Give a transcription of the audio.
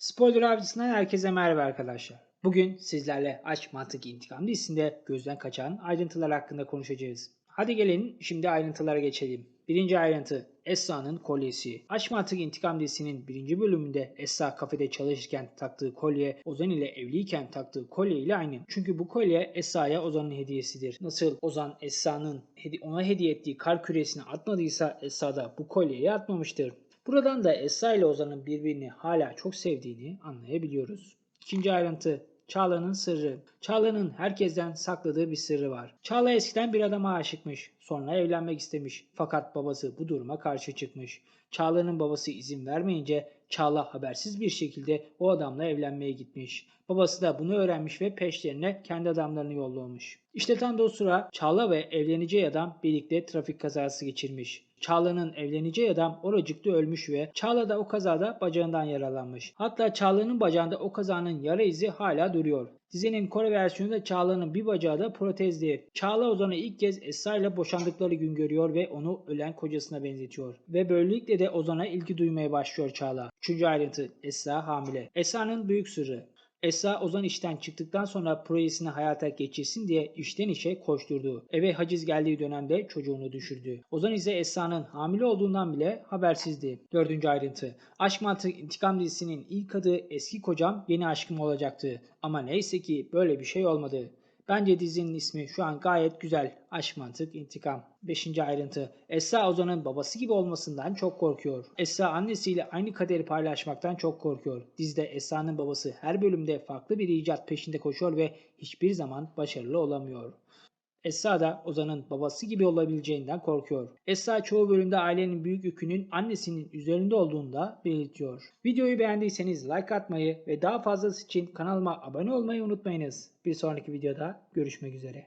Spoiler avcısından herkese merhaba arkadaşlar. Bugün sizlerle Aşk Mantık İntikam dizisinde gözden kaçan ayrıntılar hakkında konuşacağız. Hadi gelin şimdi ayrıntılara geçelim. Birinci ayrıntı Esra'nın kolyesi. Aşk Mantık İntikam dizisinin birinci bölümünde Esra kafede çalışırken taktığı kolye Ozan ile evliyken taktığı kolye ile aynı. Çünkü bu kolye Esra'ya Ozan'ın hediyesidir. Nasıl Ozan Esra'nın ona hediye ettiği kar küresini atmadıysa Esra da bu kolyeyi atmamıştır. Buradan da Esra ile Ozan'ın birbirini hala çok sevdiğini anlayabiliyoruz. İkinci ayrıntı Çağla'nın sırrı. Çağla'nın herkesten sakladığı bir sırrı var. Çağla eskiden bir adama aşıkmış. Sonra evlenmek istemiş. Fakat babası bu duruma karşı çıkmış. Çağla'nın babası izin vermeyince Çağla habersiz bir şekilde o adamla evlenmeye gitmiş. Babası da bunu öğrenmiş ve peşlerine kendi adamlarını yollamış. İşte tam da o sıra Çağla ve evleneceği adam birlikte trafik kazası geçirmiş. Çağla'nın evleneceği adam oracıkta ölmüş ve Çağla da o kazada bacağından yaralanmış. Hatta Çağla'nın bacağında o kazanın yara izi hala duruyor. Dizinin Kore versiyonunda Çağla'nın bir bacağı da protezli. Çağla Ozan'ı ilk kez Esra ile boşandıkları gün görüyor ve onu ölen kocasına benzetiyor. Ve böylelikle de Ozan'a ilgi duymaya başlıyor Çağla. Üçüncü ayrıntı Esra hamile. Esra'nın büyük sırrı. Esra Ozan işten çıktıktan sonra projesini hayata geçirsin diye işten işe koşturdu. Eve haciz geldiği dönemde çocuğunu düşürdü. Ozan ise Esra'nın hamile olduğundan bile habersizdi. Dördüncü ayrıntı. Aşk Mantık İntikam dizisinin ilk adı eski kocam yeni aşkım olacaktı. Ama neyse ki böyle bir şey olmadı. Bence dizinin ismi şu an gayet güzel. Aşk Mantık İntikam. Beşinci ayrıntı. Esra Ozan'ın babası gibi olmasından çok korkuyor. Esra annesiyle aynı kaderi paylaşmaktan çok korkuyor. Dizide Esra'nın babası her bölümde farklı bir icat peşinde koşuyor ve hiçbir zaman başarılı olamıyor. Esra da Ozan'ın babası gibi olabileceğinden korkuyor. Esra çoğu bölümde ailenin büyük yükünün annesinin üzerinde olduğunu da belirtiyor. Videoyu beğendiyseniz like atmayı ve daha fazlası için kanalıma abone olmayı unutmayınız. Bir sonraki videoda görüşmek üzere.